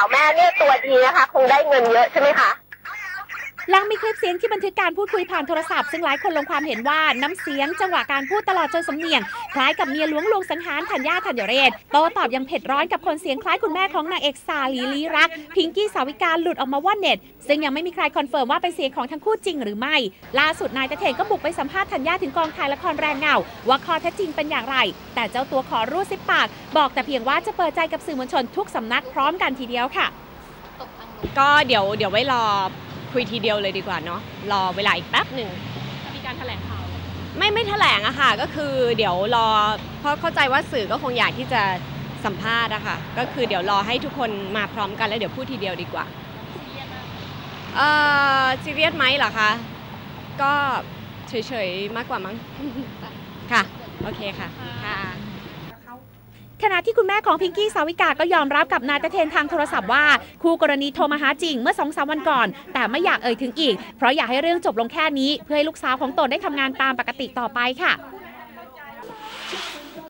าวแม่เนี่ยตัวดีนะคะ คงได้เงินเยอะใช่ไหมคะ หลังมีคลิปเสียงที่บันทึกการพูดคุยผ่านโทรศัพท์ ซึ่งหลายคนลงความเห็นว่าน้ำเสียงจังหวะการพูดตลอดจนสำเนียง คล้ายกับเมียหลวงลวงสังหารธัญญาธัญเรศโตตอบยังเผ็ดร้อนกับคนเสียงคล้ายคุณแม่ของนางเอกสาลีลีรัก พิงกี้สาวิกาหลุดออกมาว่าเน็ต ซึ่งยังไม่มีใครคอนเฟิร์มว่าเป็นเสียงของทั้งคู่จริงหรือไม่ ล่าสุดนายตะเทนก็บุกไปสัมภาษณ์ธัญญาถึงกองถ่ายละครแรงเงาว่าข้อเท็จจริงเป็นอย่างไร แต่เจ้าตัวขอรูดซิปาก บอกแต่เพียงว่าจะเปิดใจกับสื่อมวลชนทุกสำนักพร้อมกันทีเดียวค่ะ ก็เดี๋ยวเดี๋ยวไว้รอ คุยทีเดียวเลยดีกว่าเนาะรอเวลาอีกแป๊บหนึ่งมีการแถลงข่าวไม่ไม่แถลงอะค่ะ ก็คือเดี๋ยวรอเพราะเข้าใจว่าสื่อก็คงอยากที่จะสัมภาษณ์อะค่ะ ก็คือเดี๋ยวรอให้ทุกคนมาพร้อมกันแล้วเดี๋ยวพูดทีเดียวดีกว่าเอ่อซีเรียสไหมเหรอคะ ก็เฉยๆมากกว่ามั้ง ค่ะ โอเคค่ะ ค่ะ ขณะที่คุณแม่ของพิงกี้สาวิกาก็ยอมรับกับนายตะเทนทางโทรศัพท์ว่า คู่กรณีโทรมาหาจริงเมื่อสองสามวันก่อน แต่ไม่อยากเอ่ยถึงอีก เพราะอยากให้เรื่องจบลงแค่นี้ เพื่อให้ลูกสาวของตนได้ทำงานตามปกติต่อไปค่ะ